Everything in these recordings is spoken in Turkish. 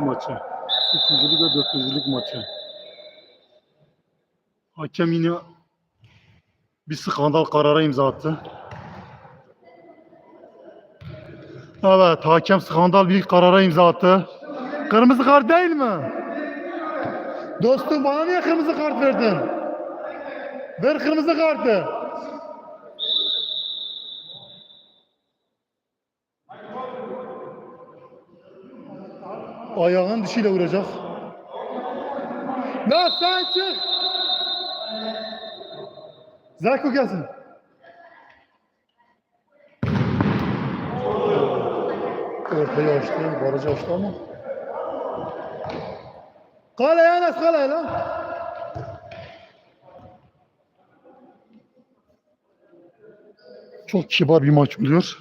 maçı. Üçüncülük ve dördüncülük maçı. Hakem yine bir skandal karara imza attı. Evet, hakem skandal bir karara imza attı. Kırmızı kart değil mi? Dostum bana niye kırmızı kart verdin? Ver kırmızı kartı. Ayağın dişiyle vuracak. Ya sen çık. Zayko gelsin. Ortayı açtı, barajı açtı ama. Kale Enes kale lan. Çok kibar bir maç oluyor.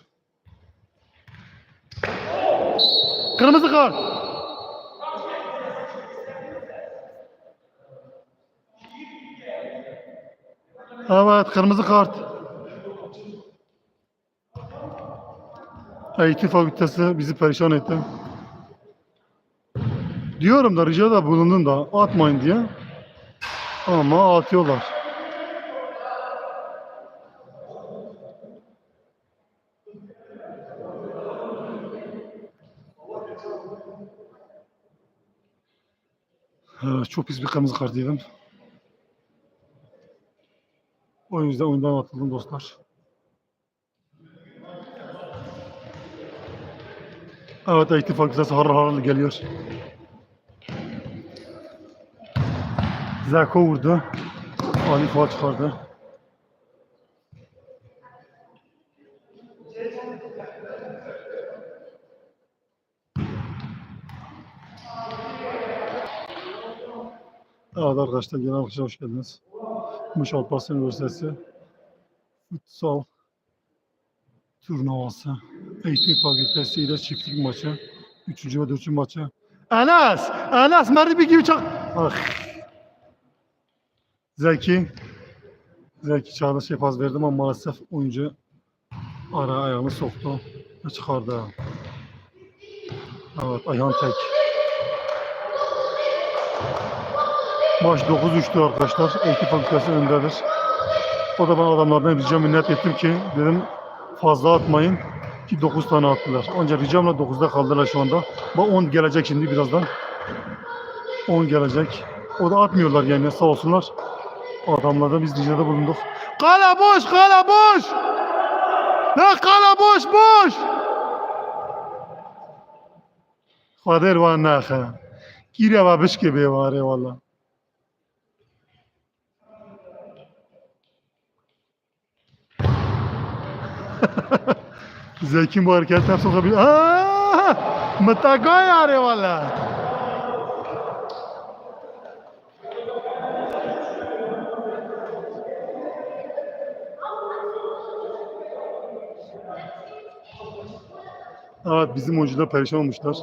Kırmızı kart. Evet, kırmızı kart. Eğitim fakültesi bizi perişan etti. Diyorum da rica da bulundum da atmayın diye. Ama atıyorlar. Ha, Çok pis bir kırmızı kart yedim. O yüzden oyundan atıldım dostlar. Evet eğitim fakültesi harıl harıl geliyor. Zeko vurdu. Ali Fuat çıkardı. Evet arkadaşlar genel hoş geldiniz. Muş Alparslan Üniversitesi Futsal turnuvası. Eğitim Fakültesi ile çiftlik maçı. Üçüncü ve dördüncü maçı. Enes! Enes! Merdibi gibi çak... Ah. Zeki. Zeki Çağdaş şey pas verdim ama maalesef oyuncu ara ayağını soktu ve çıkardı. Evet Ayhan Tek. Maç 9-3'tü arkadaşlar. Eğitim fakültesi öndedir. O da ben adamlardan rica minnet ettim ki dedim fazla atmayın ki 9 tane attılar. Ancak ricamla 9'da kaldılar şu anda. Bak 10 gelecek şimdi birazdan. 10 gelecek. O da atmıyorlar yani sağ olsunlar. Adamlarda biz ricada bulunduk. Kala boş, kala boş! La kala boş, boş! Kader var nahe. Gire ve bişke be var eyvallah. Zeki bu hareketler sokabilir. Aaa! Mıtaka yare valla. Evet bizim oyuncular perişan olmuşlar.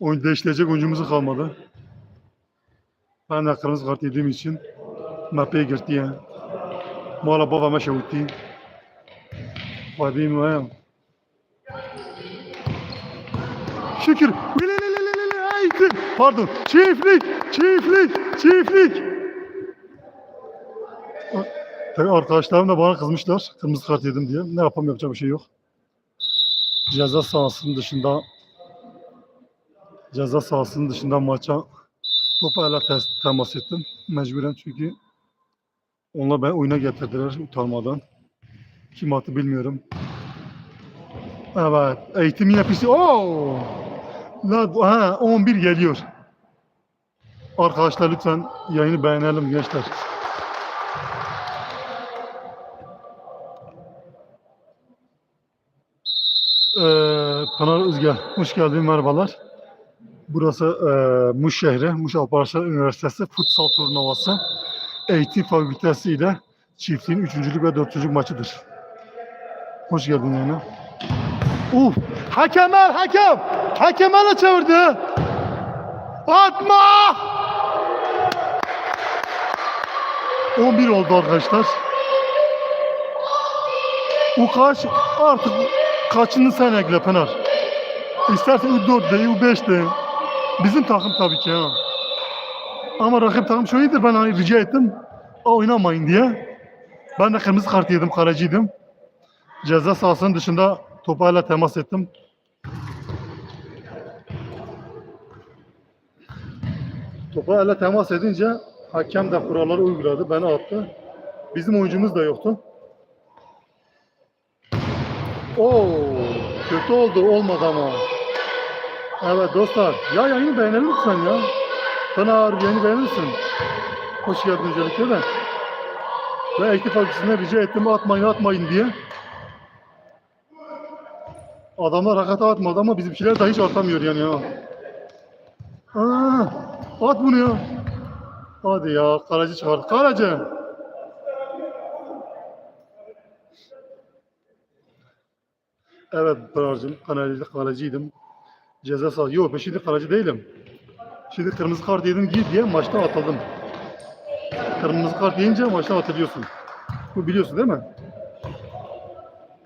Oyun değiştirecek oyuncumuz kalmadı. Ben de kırmızı kart yediğim için Mbappé'ye girdi ya. Mola babama şavutti. Ayağım. Şükür. Pardon. Çiftlik. Çiftlik. Çiftlik. Arkadaşlarım da bana kızmışlar. Kırmızı kart yedim diye. Ne yapam yapacak bir şey yok. Ceza sahasının dışında ceza sahasının dışında maça topu ele te- temas ettim. Mecburen çünkü onlar beni oyuna getirdiler utanmadan. Kim attı bilmiyorum. Evet. Eğitim yine pisi. Oo! La, ha, 11 geliyor. Arkadaşlar lütfen yayını beğenelim gençler. Ee, Pınar Özge, hoş geldin, merhabalar. Burası e, Muş şehri, Muş Alparslan Üniversitesi futsal turnuvası. Eğitim fakültesi ile çiftliğin üçüncülük ve dörtüncülük maçıdır. Hoş geldin yine. Uf! Hakemler, hakem! Hakemler çevirdi. Atma! 11 oldu arkadaşlar. Bu kaç? Artık kaçını sen ekle Pınar? İsterse U4 de, U5 de. Bizim takım tabii ki ha. Ama rakip takım şöyleydi ben hani rica ettim. Oynamayın diye. Ben de kırmızı kart yedim, kaleciydim. Ceza sahasının dışında topayla temas ettim. Topa elle temas edince hakem de kuralları uyguladı, beni attı. Bizim oyuncumuz da yoktu. Oo, kötü oldu, olmadı ama. Evet dostlar, ya yayını beğenelim lütfen ya. Pınar yayını beğenirsin. Hoş geldin öncelikle de. Ve ekip akısına rica ettim atmayın atmayın diye. Adamlar hakikaten atmadı ama bizimkiler de hiç atamıyor yani ya. Aa, at bunu ya. Hadi ya kaleci çıkardı. Kaleci. Evet Pınar'cığım kaleci, kaleciydim. Ceza sahası. Yok ben şimdi kaleci değilim. Şimdi kırmızı kart yedim git diye maçta atıldım. Kırmızı kart yiyince maçtan atılıyorsun. Bu biliyorsun değil mi?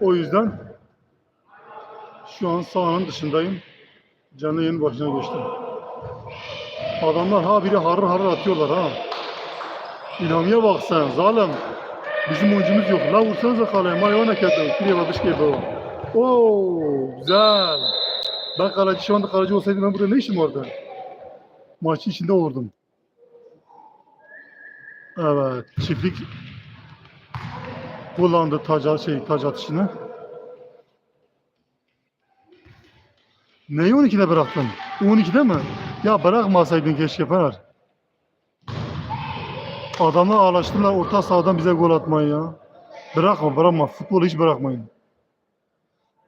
O yüzden şu an sahanın dışındayım. Canlı yayın başına geçtim. Adamlar ha biri harır harır atıyorlar ha. İlhamiye bak sen zalim. Bizim oyuncumuz yok. La vursanıza kaleye. Mayona kedim. Kiriye babış gibi o. Oo güzel. Ben kaleci şu anda kaleci olsaydım ben burada ne işim vardı? Maçın içinde olurdum. Evet. Çiftlik kullandı taca şey tac atışını. Neyi 12'de bıraktın? 12'de mi? Ya bırakmasaydın keşke Fener. Adamlar ağlaştılar orta sahadan bize gol atmayı ya. Bırakma bırakma. Futbolu hiç bırakmayın.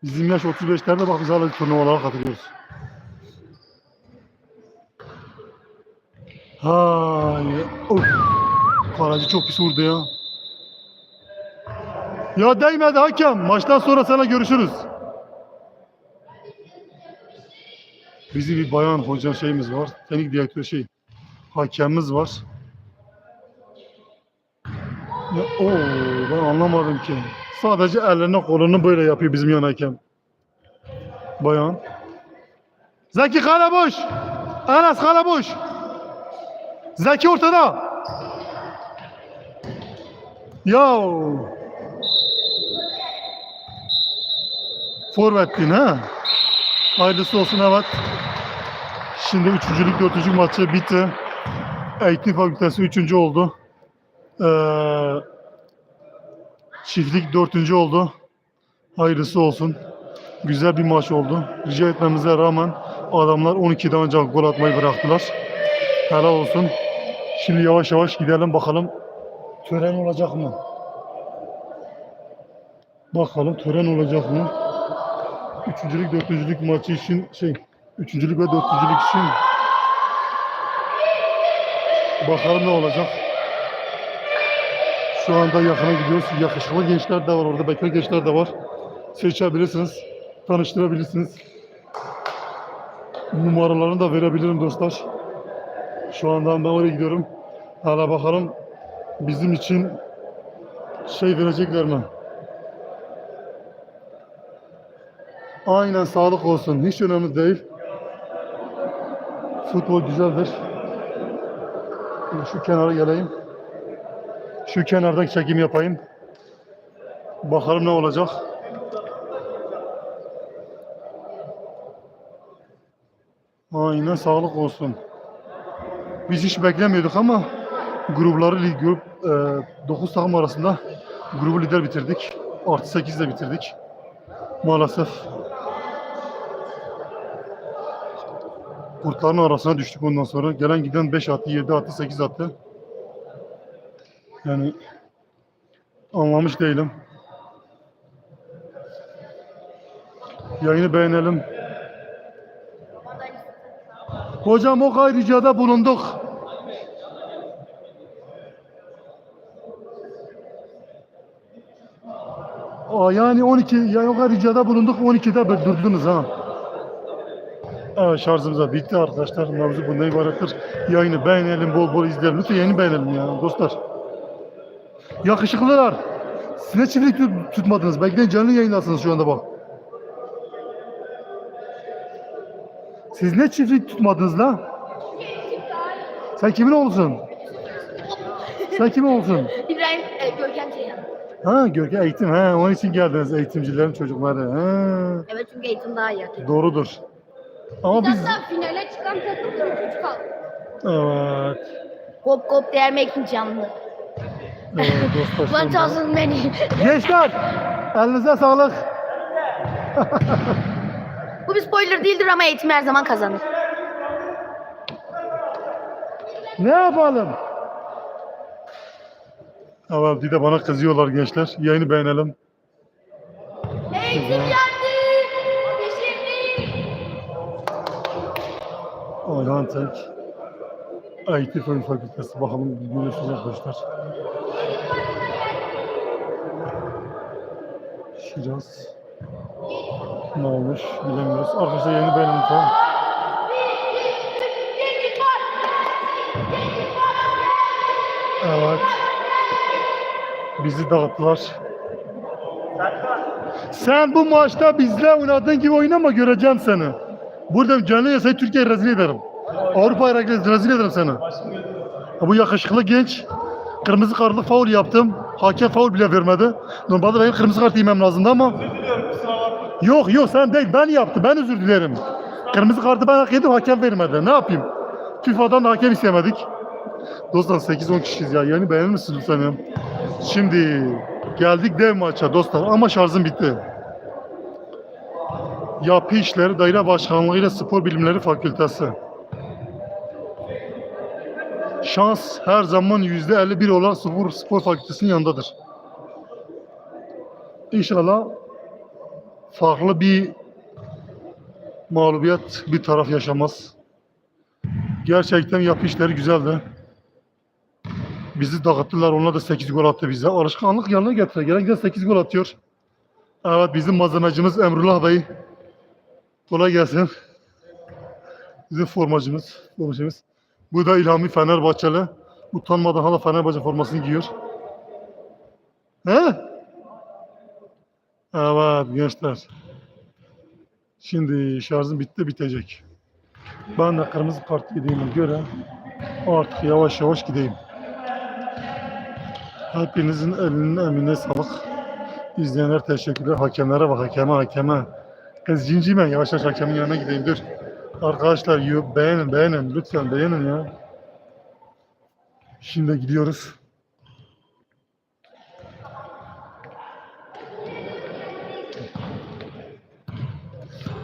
Bizim yaş 35'lerde bak biz hala turnuvalara katılıyoruz. Hay. Of. Kaleci çok pis vurdu ya. Ya değmedi hakem. Maçtan sonra sana görüşürüz. Bizim bir bayan hoca şeyimiz var. Teknik direktör şey. Hakemimiz var. Ya, oo, ben anlamadım ki. Sadece ellerine kolunu böyle yapıyor bizim yan hakem. Bayan. Zeki kale boş. Enes kale boş. Zeki ortada. Ya. Forvettin ha. Hayırlısı olsun evet. Şimdi üçüncülük, dörtüncü maçı bitti. Eğitim fakültesi üçüncü oldu. Ee, çiftlik dörtüncü oldu. Hayırlısı olsun. Güzel bir maç oldu. Rica etmemize rağmen adamlar 12'den ancak gol atmayı bıraktılar. Helal olsun. Şimdi yavaş yavaş gidelim bakalım tören olacak mı? Bakalım tören olacak mı? Üçüncülük, dörtüncülük maçı için şey, üçüncülük ve dörtüncülük için bakalım ne olacak. Şu anda yakına gidiyoruz. Yakışıklı gençler de var orada, bekar gençler de var. Seçebilirsiniz, tanıştırabilirsiniz. Numaralarını da verebilirim dostlar. Şu anda ben oraya gidiyorum. Hala bakalım bizim için şey verecekler mi? Aynen sağlık olsun. Hiç önemli değil. Futbol güzeldir. Şu kenara geleyim. Şu kenarda çekim yapayım. Bakalım ne olacak. Aynen sağlık olsun. Biz hiç beklemiyorduk ama grupları grup e, 9 takım arasında grubu lider bitirdik. Artı 8 de bitirdik. Maalesef kurtların arasına düştük ondan sonra. Gelen giden 5 attı, 7 attı, 8 attı. Yani anlamış değilim. Yayını beğenelim. Hocam o kadar ricada bulunduk. Aa, yani 12, yani o kadar ricada bulunduk 12'de bir durdunuz ha. Evet şarjımız da bitti arkadaşlar. Mevzu bundan ibarettir. Yayını beğenelim, bol bol izleyelim. Lütfen yayını beğenelim ya dostlar. Yakışıklılar. Siz ne çiftlik tut- tutmadınız? Belki de canlı yayındasınız şu anda bak. Siz ne çiftlik tutmadınız lan? Sen kimin oğlusun? Sen kimin oğlusun? İbrahim e, Görkem Ceyhan. Ha Görkem eğitim ha onun için geldiniz eğitimcilerin çocukları. Ha Evet çünkü eğitim daha iyi. doğrudur. Ama biz Hatta finale çıkan takım çocuk aldı. evet, Kop kop değermek canlı. evet dostlar. Lan şimdi- çalsın beni. Gençler elinize sağlık. Bu bir spoiler değildir ama eğitim her zaman kazanır. Ne yapalım? Evet bir de bana kızıyorlar gençler. Yayını beğenelim. Eğitim geldi. Ayhan Tek. IT Fen Fakültesi. Bakalım bir görüşürüz arkadaşlar. Şiraz. Ne olmuş bilemiyoruz. Arkadaşlar yayını beğenin tamam. Evet. Bizi dağıttılar. Sen bu maçta bizle oynadığın gibi oynama göreceğim seni. Burada canlı yasayı Türkiye rezil ederim. Avrupa'ya rezil rezil ederim seni. Bu yakışıklı genç kırmızı kartlı faul yaptım. Hakem faul bile vermedi. Normalde benim kırmızı kart yemem lazımdı ama. Yok yok sen değil ben yaptım. Ben özür dilerim. Kırmızı kartı ben hak ettim hakem vermedi. Ne yapayım? FIFA'dan da hakem istemedik. Dostlar 8-10 kişiyiz ya. Yani beğenir misiniz lütfen ya? Şimdi geldik dev maça dostlar ama şarjım bitti. Yapı İşleri Daire Başkanlığı ile Spor Bilimleri Fakültesi. Şans her zaman yüzde 51 olan spor, spor fakültesinin yanındadır. İnşallah farklı bir mağlubiyet bir taraf yaşamaz. Gerçekten yapı işleri güzeldi. Bizi dağıttılar. Onlar da 8 gol attı bize. Alışkanlık yanına getire. Gelen giden 8 gol atıyor. Evet bizim malzemecimiz Emrullah Bey. Kolay gelsin. Bizim formacımız. Formacımız. Bu da İlhami Fenerbahçeli. Utanmadan hala Fenerbahçe formasını giyiyor. He? Evet gençler. Şimdi şarjım bitti bitecek. Ben de kırmızı kart yediğime göre artık yavaş yavaş gideyim. Hepinizin elinin emine sağlık. İzleyenler teşekkürler. Hakemlere bak hakeme hakeme. Kız cincime yavaş yavaş hakemin yanına gideyim dur. Arkadaşlar beğenin beğenin lütfen beğenin ya. Şimdi gidiyoruz.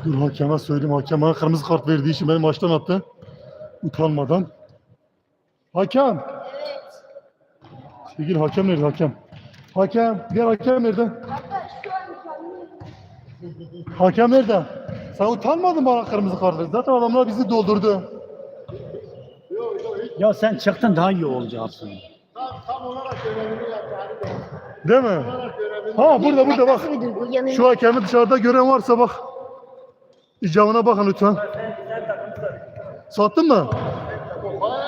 Dur hakeme söyleyeyim. Hakem bana kırmızı kart verdiği için beni maçtan attı. Utanmadan. Hakem. Sevgili hakem nerede hakem? Hakem. Diğer hakem nerede? Hakem nerede? Sen utanmadın bana kırmızı kart verdi. Zaten adamlar bizi doldurdu. Ya sen çıktın daha iyi olacaksın. Değil mi? Ha burada burada bak. Şu hakemi dışarıda gören varsa bak. İcabına bakın lütfen. Sattın mı?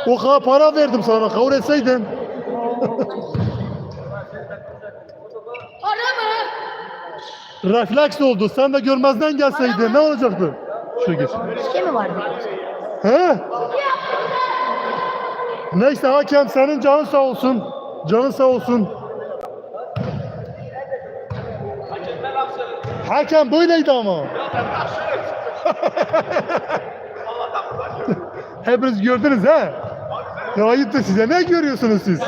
O kadar para verdim sana kabul etseydin. Para mı? Refleks oldu. Sen de görmezden gelseydin ne olacaktı? Şu geç. Şey mi vardı? He? Neyse hakem senin canın sağ olsun. Canın sağ olsun. Hakem böyleydi ama. Hepiniz gördünüz ha? Ya ayıptır size. Ne görüyorsunuz siz?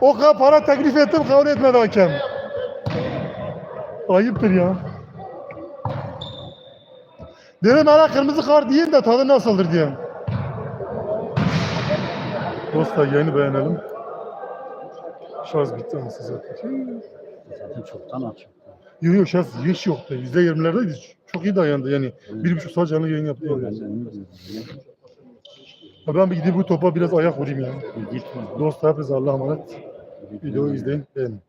O kadar para teklif ettim kabul etmedi hakem. Ayıptır ya. Dedim bana kırmızı kart yiyin de tadı nasıldır diye. Dostlar yayını beğenelim. Şarj bitti anasını zaten. Zaten çoktan aç. Yok yok şarj hiç yoktu. Yüzde yirmilerdeydi. Çok iyi dayandı yani. Bir buçuk saat canlı yayın yaptı. Ben Yani. Ha, Ben bir gidip bu topa biraz ayak vurayım ya. Gitme. Dostlar hepinize Allah'a emanet. Videoyu izleyin, beğenin.